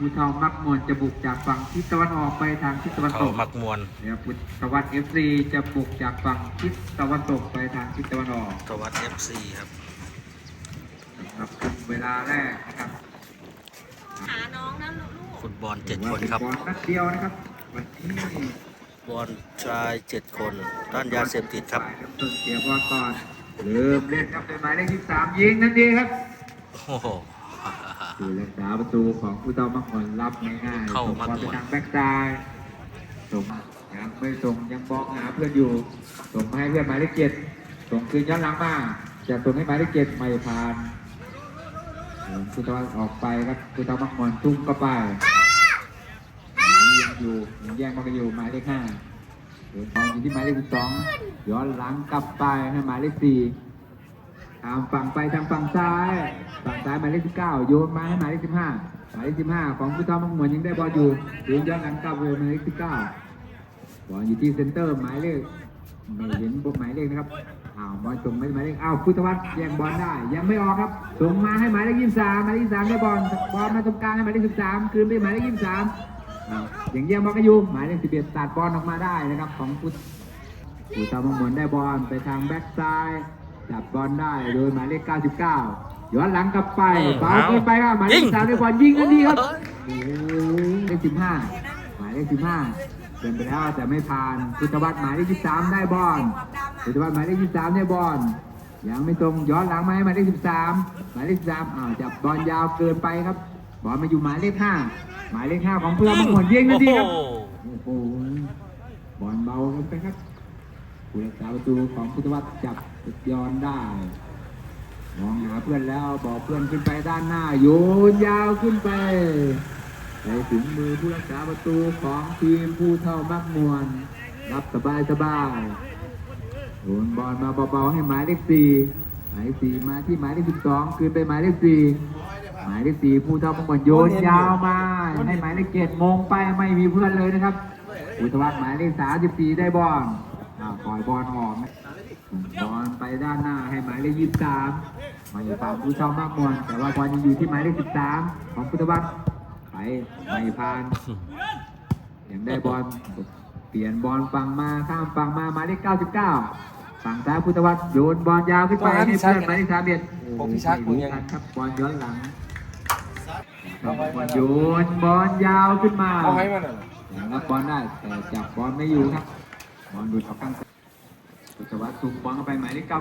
ภูเทามักมวลจะบุกจากฝั่งทิศตะวันออกไปทางทิศตะวันตเขากมักมวนเดี๋ยวพุทธวัฒน์เอฟซีจะบุกจากฝั่งทิศตะวันตกไปทางทิศตะวันออกตวัด FC ครับครับคือเวลาแรกนะครับหาน้องนะลูกฟุตบอลเจ็ดคนครับ บอลนัดเดียวนะครับ วันนี้บอลชายเจ็ดคนต้านยาเสพติดครับฝ่ายน้ำต้นเสียบอลก่อนเริ่มเล่นครับโดยหมายเลขที่สามยิงนั่นดีครับ โอ้โห ดูรักษาประตูของผู้ต้องมักมวลรับง่ายๆเข้าส่งบอลมักไปม่วนทางแบ็กซ้ายส่งยังไม่ส่งยังบล็อกหาเพื่อนอยู่ส่งมาให้เพื่อนหมายเลขเจ็ดส่งคืนย้อนหลังมาจะส่งให้หมายเลขเจ็ดไม่ผ่านผู้ต้องออกไปครับผู้ต้องมักมวลทุ่มเข้าไปยังอยู่ยังแย่งมันกันอยู่หมายเลขห้าเดินบอลอยู่ที่หมายเลขสิบสองย้อนหลังกลับไปให้หมายเลขสี่ ตาฝั่งไปทางฝั่งซ้าย ฝั่งซ้ายหมายเลขสิบเก้าโยนมาให้หมายเลขสิบห้าหมายเลขสิบห้าของผู้ท้อมังมวนยังได้บอลอยู่ยืนย้อนหลังกลับไปหมายเลขสิบเก้าบอลอยู่ที่เซนเตอร์หมายเลขไม่เห็นบทหมายเลขนะครับอ้าวบอลส่งไปหมายเลขอ้าวพุทธวัฒน์แย่งบอลได้ ยังไม่ออกครับส่งมาให้หมายเลขยี่สิบสามหมายเลขยี่สิบสามได้บอลบอลมาตรงกลางให้หมายเลขสิบสามคืนไปหมายเลขยี่สิบสามอ้าวยังแย่งบอลกันอยู่หมายเลขสิบเอ็ดตัดบอลออกมาได้นะครับของพุทธผู้ทำมังมวนได้บอลไปทางแบ็กซ้าย จับบอลได้โดยหมายเลข 99 ย้อนหลังกลับไปอืมเบาเกินไปครับหมายเลยิขงสามได้บอลยิงกันดีครับโอ้ยโอ้โหเลข15หมายเลข15เดินไปแล้วแต่ไม่ผ่านพุทธวัฒน์หมายเลข23ได้บอลพุทธวัฒน์หมายเลข23ได้บอลยังไม่ตรงย้อนหลังมาให้หมายเลข13หมายเลข13อ้าวจับบอลยาวเกินไปครับบอลมาอยู่หมายเลข5หมายเลข5ของเพื่อนมังมนยิงกันดีครับโอ้โหโอ้โหบอลเบากันไปครับ ผู้รักษาประตูของพุทธวัฒน์จับย้อนได้ มองหาเพื่อนแล้วบอกเพื่อนขึ้นไปด้านหน้าโยนยาวขึ้นไปไปถึงมือผู้รักษาประตูของทีมผู้เท่ามักมวลรับสบายสบายโยนบอลมาเบาๆให้หมายเลขสี่หมายเลขสี่มาที่หมายเลขสิบสองคืนไปหมายเลขสี่หมายเลขสี่ผู้เท่ามักมวลโยนยาวมาให้หมายเลขเจ็ดมงไปไม่มีเพื่อนเลยนะครับอุตวัฒน์หมายเลขสามสิบสี่ได้บอลอ้อย บอลออกนะบอลไปด้านหน้าให้หมายเลขยี่สิบสามมาอยู่ฝั่งผู้เช่ามากมวลแต่ว่าบอลยังอยู่ที่หมายเลขสิบสามของพุทธวัฒน์ไปไม่ผ่านยังได้บอลเปลี่ยนบอลฝั่งมาข้ามฝั่งมาหมายเลขเก้าสิบเก้าฝั่งซ้ายพุทธวัฒน์โยนบอลยาวขึ้นไปให้เพื่อนหมายเลขสามเอ็ดผมพิชักมึงยังไม่รู้กันครับบอลย้อนหลังโยนบอลยาวขึ้นมาเอาให้มันอะยังรับบอลได้แต่จับบอลไม่อยู่ครับบอลดูดออกข้าง สุชวัฒน์ส่งบอลเข้าไปหมายเลข99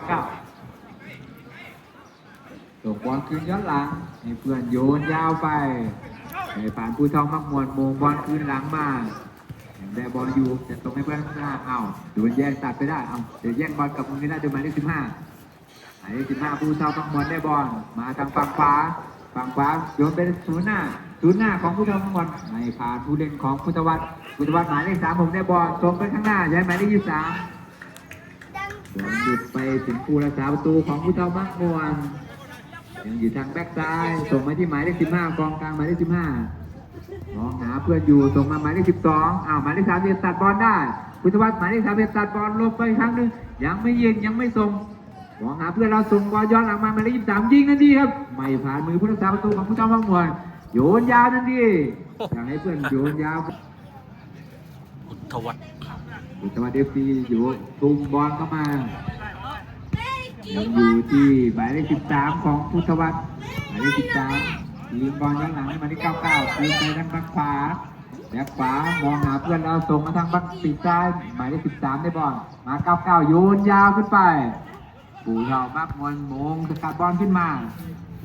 ส่งบอลคืนย้อนหลังให้เพื่อนโยนยาวไปให้ผ่านผู้ทองมักมวลโมงบอลคืนหลังมายังได้บอลอยู่จะส่งให้เพื่อนข้างหน้าเอาดูมันแย่งตัดไปได้เอาเดี๋ยวแย่งบอลกับมือได้ดูหมายเลข15หมายเลข15ผู้ทองมักมวลได้บอลมาทางฝั่งขวาฝั่งขวาโยนไปศูนย์หน้าศูนย์หน้าของผู้ทองมักมวลไม่ผ่านผู้เล่นของพุทธวัฒน์พุทธวัฒน์หมายเลข3ผมได้บอลส่งไปข้างหน้าย้ายหมายเลข23บสาม อลหยุดไปถึงผู้รักษาประตูของผู้เท่ามักมวนยังอยู่ทางแบ็กซ้ายส่งมาที่หมายเลข15กองกลางหมายเลข15มองหาเพื่อนอยู่ส่งมาหมายเลข12อ้าวหมายเลข3เอ็ดตัดบอลได้พุทธวัฒน์หมายเลข3เอ็ดตัดบอลลงไปอีกครั้งหนึ่งยังไม่ยิงยังไม่ส่งมองหาเพื่อนเราส่งบอลย้อนหลังมาหมายเลข23ยิงนั่นดีครับไม่ผ่านมือผู้รักษาประตูของผู้เท่ามักมวนโยนยาวนั่นดีอยากให้เพื่อนโยนยาวอุทธวัฒน์ อุตวัฒน์เอฟซีอยู่ตุ้มบอลเข้ามายังอยู่ที่หมายเลข13ของพุทธวัฒน์หมายเลข13ยิงบอลย้อนหลังให้หมายเลข99คืนไปทางบักขวาแบ็คขวามองหาเพื่อนเราส่งมาทางบักปีกซ้ายหมายเลข13ได้บอลมา99โยนยาวขึ้นไปปู่เฒ่ามักมวลโมงสกัดบอลขึ้นมา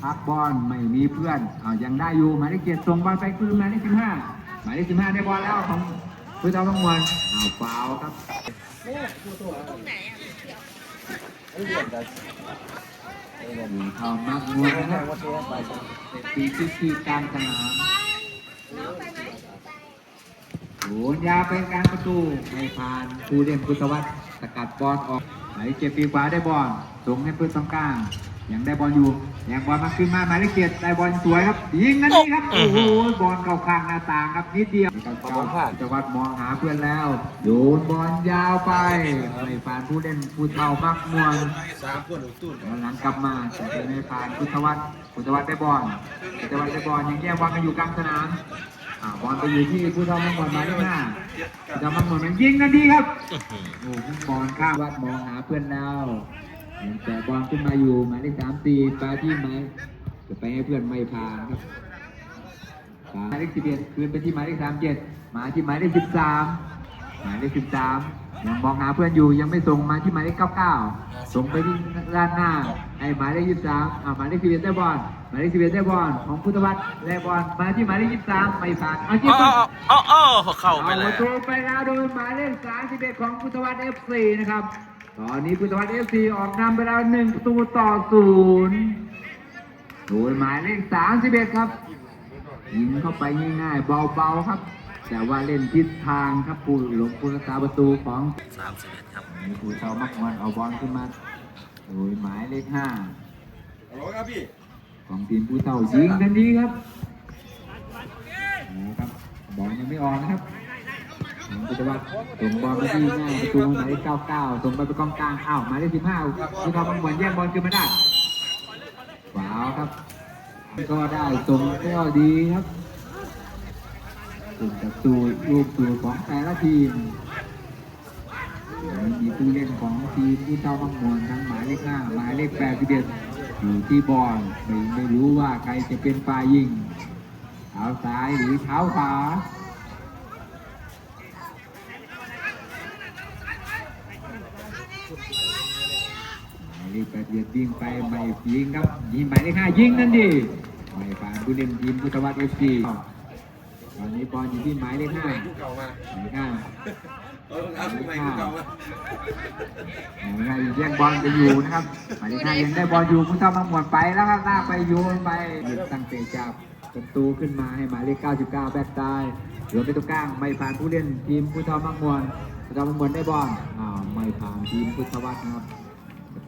พักบอลไม่มีเพื่อนเอายังได้อยู่หมายเลขเจ็ดส่งบอลไปคืนหมายเลข15หมายเลข15ได้บอลแล้วของ ผู้เฒ่ามักมวลเอาฟาวล์ครับตรงไหนอะไอ้เรื่องแต่ไอ้เรื่องนี้เอามากมวยนะคแค่รับว่าเทไปเป็นปีที่ที่กางสนามน้องไปไหมโหนยาวไปกางประตูไม่ผ่านผู้เล่นพุทธวัฒน์สกัดบอลออกหมายเลขเจ็ดปีขวาได้บอลส่งให้เพื่อนตรงกลาง ยังได้บอลอยู่ยังบอลมาขึ้นมาหมายเลขเจ็ดได้บอลสวยครับยิงนั่นนี่ครับโอ้โหบอลเข้าข้างหน้าต่างครับนิดเดียวพุทธวัฒน์มองหาเพื่อนแล้วโยนบอลยาวไปไม่ผ่านผู้เล่นผู้เท่ามักมวลสามคนหรือตู้แล้วหลังกลับมาแต่ไม่ผ่านพุทธวัฒน์พุทธวัฒน์ได้บอลพุทธวัฒน์ได้บอลยังแย่งบอลกันอยู่กลางสนามบอลไปอยู่ที่ผู้ทำมังกรหมายเลขห้าผู้ทำมังกรมันยิงกันดีครับอื้อหือโอ้โหบอลข้ามวัดมองหาเพื่อนแล้วยัง แต่บอลขึ้นมาอยู่หมายเลขสามสี่ปาที่ไหมจะไปให้เพื่อนไม่ผ่านครับหมายเลขสิบเอ็ดคืนไปที่หมายเลขสามเจ็ดมาที่หมายเลขสิบสามหมายเลขสิบสามยังมองหาเพื่อนอยู่ยังไม่ส่งมาที่หมายเลขเก้าเก้าส่งไปที่ด้านหน้าไอ้หมายเลขยี่สิบสามอ่าหมายเลขสิบเอ็ดได้บอลหมายเลขสิบเอ็ดได้บอลของพุทธวัฒน์ได้บอลมาที่หมายเลขยี่สิบสามไม่ผ่านเอาที่อ้าวอ้าวอ้าวอ้าเข้าไปแล้วประตูไปแล้วโดยหมายเลข31ของพุทธวัฒน์ FC นะครับ ตอนนี้พุทธวัฒน์ FC ออกนำไปแล้ว1ประตูต่อศูนย์โดยหมายเลข31ครับยิงเข้าไปง่ายๆเบาๆครับ แต่ว่าเล่นทิศทางครับผู้หลงผู้รักษาประตูของสามสิบเอ็ดครับมีผู้เชามักมันเอาบอลขึ้นมาโดยหมายเลข5ฮัลโหลครับพี่ของทีมผู้เท่ายิงทันทีครับนะครับบอลยังไม่ออกนะครับผม ก็จะว่าส่งบอลไปที่หน้าประตูหมายเลข99ส่งไปไปกองกลางอ้าวหมายเลข15ผู้เท่าบางหวนแย่งบอลขึ้นมาได้ฝาวครับ ก็ได้ส่งก็ดีครับส่งจากตูลูกตูของแต่ละทีมมีผู้เล่นของทีมผู้เท่าบางหวนทั้งหมายเลข5หมายเลข81อยู่ที่บอลไม่ไม่รู้ว่าใครจะเป็นฝ่ายยิงเท้าซ้ายหรือเท้าขวา หมายเลขแปดเดียดวิ่งไปไม่ยิงครับยิงหมายเลขห้ายิงนั่นดิไม่ผ่านผู้เล่นทีมพุทธวัฒน์เอฟซีตอนนี้บอลอยู่ที่หมายเลขห้าเก่ามาหมายเลขห้าเออครับใหม่เก่ามาหมายเลขห้ายังแย่งบอลไปอยู่นะครับหมายเลขห้ายังได้บอลอยู่ผู้ทำมาหมดไปแล้วครับลากไปโยนไปตั้งเตะจับประตูขึ้นมาให้หมายเลข 99 แบ็คซ้ายเหลือไปตรงกลางไม่ผ่านผู้เล่นทีมพุทธมังมวลพุทธมังมวลได้บอลอ้าวไม่ผ่านทีมพุทธวัฒน์ครับ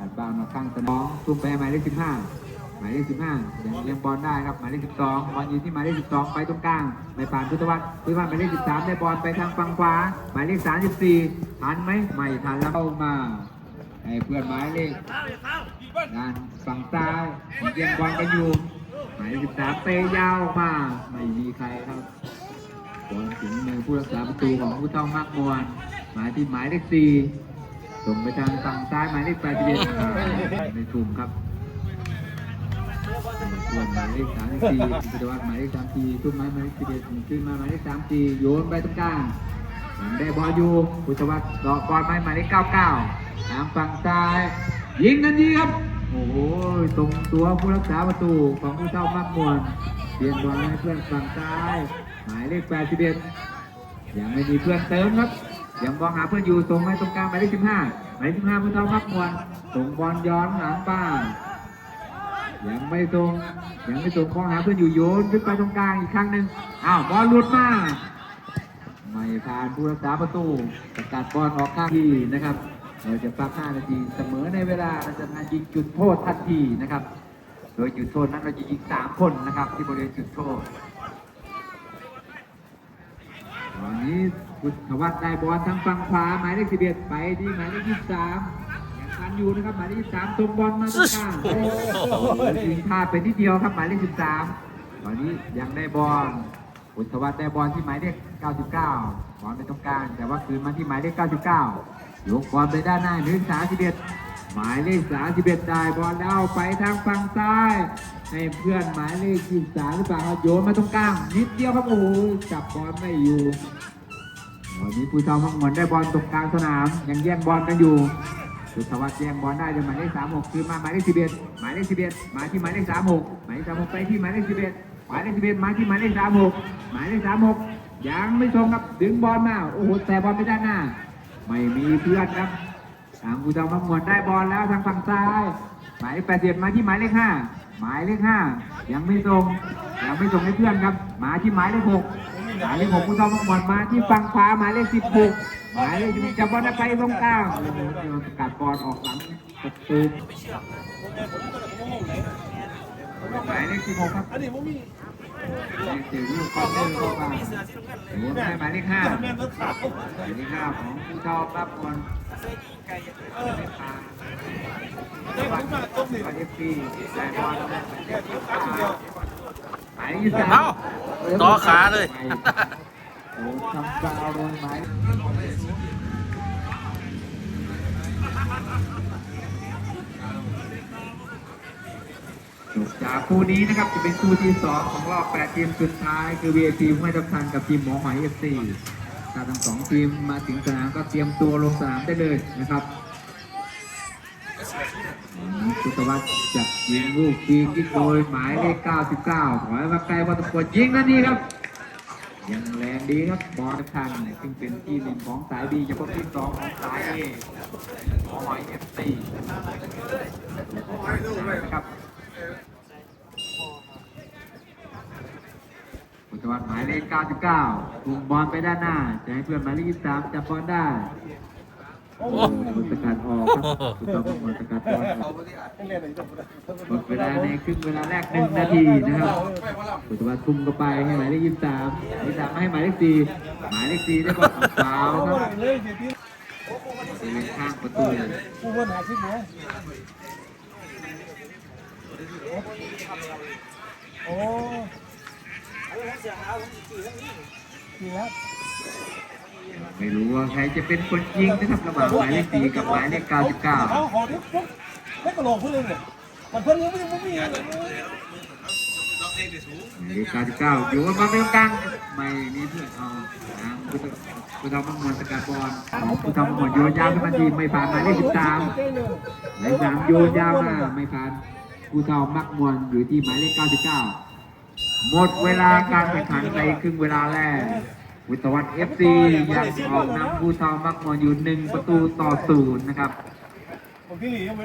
ดบ้านมาข้างสนองตุ้มไปหมายเลขสิบห้าหมายเลขสิบห้ายังเลี้ยงบอลได้ครับหมายเลขสิบสองบอลอยู่ที่หมายเลขสิบสองไปตรงกลางไม่ผ่านพุทธวัฒน์พุทธวัฒน์หมายเลขสิบสามได้บอลไปทางฝั่งขวา หมายเลขสามสิบสี่ทันไหมไม่ทันแล้วเข้ามาให้เพื่อนหมายเลขงานฝั่งซ้ายเลี้ยงบอลกันอยู่หมายเลขสิบสามเตะยาวมาไม่มีใครครับบอลถึงมือผู้รักษาประตูของผู้เท่ามากมวลมายที่หมายเลขสี่ ส่งไปทางฝั่งซ้ายหมายเลขแปดสิบเอ็ดในกลุ่มครับส่วนหมายเลขสามสี่พิจวัตรหมายเลขสามสี่ตุ้มไม้หมายเลขสิบเอ็ดขึ้นมาหมายเลขสามสี่โยนไปตรงกลางได้บอลอยู่พุทธวัฒน์ดอกบอลไม้หมายเลขเก้าเก้าทางฝั่งซ้าย ยิงกันดีครับ โอ้โหตรงตัวผู้รักษาประตูของผู้เท่ามากมวลเปลี่ยนบอลให้เพื่อนฝั่งซ้าย หมายเลขแปดสิบเอ็ดยังไม่มีเพื่อนเติมครับ ยังมองหาเพื่อนอยู่ส่งไปตรงกลางหมายเลขสิบห้าหมายเลขสิบห้าพุทธพักมวลส่งบอลย้อนหลังบ้ายังไม่ส่งยังไม่ส่งมองหาเพื่อนอยู่โยนขึ้นไปตรงกลางอีกครั้งหนึ่งอ้าวบอลหลุดมาไม่ผ่านผู้รักษาประตูสกัดบอลออกข้างที่นะครับเราจะพัก5นาทีเสมอในเวลาเราจะมายิงจุดโทษทันทีนะครับ โดยจุดโทษนั้นเราจะยิงสามคนนะครับที่บริเวณจุดโทษ ต อนนี้พุทธวัฒน์ได้บอลทางฝั่งขวาหมายเลขสิบเอ็ดไปที่หมายเลขยี่สิบสามยังทันอยู่นะครับหมายเลขยี่สิบสามตรงบอลมาตรงกลางยิงพลาดไปนิดเดียวครับหมายเลขสิบสามตอนนี้ยังได้บอลพุทธวัฒน์ได้บอลที่หมายเลขเก้าสิบเก้าบอลไปตรงกลางแต่ว่าคืนมาที่หมายเลขเก้าสิบเก้ายกบอลไปด้านหน้าหนึ่งสามสิบเอ็ดหมายเลขสามสิบเอ็ดได้บอลแล้วไปทางฝั่งซ้ายให้เพื่อนหมายเลขยี่สิบสามหรือเปล่าโยนมาตรงกลางนิดเดียวครับโอ้โหจับบอลไม่อยู่ ตอนนี้ผู้เท่ามังมนได้บอลตรงกลางสนาม ยังแย่งบอลกันอยู่สุทวัฒน์แย่งบอลได้จนหมายเลขสามหกคือมาหมายเลขสิบเอ็ดหมายเลขสิบเอ็ดมาที่หมายเลขสามหกหมายเลขสามหกไปที่หมายเลขสิบเอ็ดหมายเลขสิบเอ็ดมาที่หมายเลขสามหกหมายเลขสามหกยังไม่ทรงครับดึงบอลมาโอ้โหแต่บอลไปด้านหน้า ไม่มีเพื่อนครับทางผู้เท่ามังมนได้บอลแล้วทางฝั่งซ้าย หมายเลขแปดสิบมาที่หมายเลขห้าหมายเลขห้ายังไม่ทรงยังไม่ทรงให้เพื่อนครับ มาที่หมายเลขหก หมายเลขหกผู้ต้องหมดมาที่ฝั่งขวาหมายเลขสิบหกหมายเลขสิบหกจะบอลไปตรงกลางโอ้โหกัดบอลออกหลังประตูหมายเลขสิบหกครับสี่ลูกกอล์ฟเล่นเข้ามาถือหมายเลขห้าหมายเลขห้าของผู้เท่ารับบอลไม่ผ่านได้ผมมาต้มนี่บอลเอฟซีได้บอล เลขสิบห้ายเอ้าต่อขาเลยจบจากคู่นี้นะครับจะเป็นคู่ที่สองของรอบ 8 ทีมสุดท้าย คือ VIP ห้วยทับทันกับทีมหมอหอย FC ถ้าทั้งสองทีมมาถึงสนามก็เตรียมตัวลงสนามได้เลยนะครับ พุทธวัฒน์จะยิงลูกฟรีคิกโดยหมายเลข 99ขอให้มาไกลพอสมควรยิงนั่นนี่ครับ ยังแรงดีครับบอลทันซึ่งเป็นที่หนึ่งของสายบีเฉพาะที่สองของสายเอหอหอยเอฟซีนะครับพุทธวัฒน์หมายเลข 99ทุ่มบอลไปด้านหน้า จะให้เพื่อนหมายเลข 23 จับบอลได้ โอ้โอ้โหสกัดออกครับพุทธวัฒน์บอลสกัดบอลออกหมดเวลาในครึ่งเวลาแรกหนึ่งนาทีนะครับปุตวัฒน์ทุ่มเข้าไปให้หมายเลขยี่สิบสามหมายเลขสามให้หมายเลขสี่หมายเลขสี่ได้บอลออกฟาวล์ครับบริเวณข้างประตูกูวนหาชิปเนี่ยโอ้จริงครับ ไม่รู้ว่าใครจะเป็นคนยิงนะครับระหว่างหมายเลขสี่กับหมายเลขเก้าสิบเก้าเขาขอที่ปุ๊บไม่กระโหลกเพื่อนเลยมันเพื่อนยังไม่ยังไม่มีหมายเลขเก้าสิบเก้าอยู่บนบอลตรงกลางไม่มีเพื่อนเอาทางพุทธพุทธมังมวลสกัดบอลของพุทธมังมวลโยนยาวขึ้นมาทีไม่ผ่านหมายเลขสิบสามหมายเลขสามโยนยาวมาไม่ผ่านผู้เท่ามักมวลอยู่ที่หมายเลข99หมดเวลาการแข่งขันในครึ่งเวลาแรก วิทยาวัฒน์เอฟซียังออกนำผู้เท่ามักมวลอยู่หนึ่งประตูต่อศูนย์นะครับ ผมพี่หลียังไม่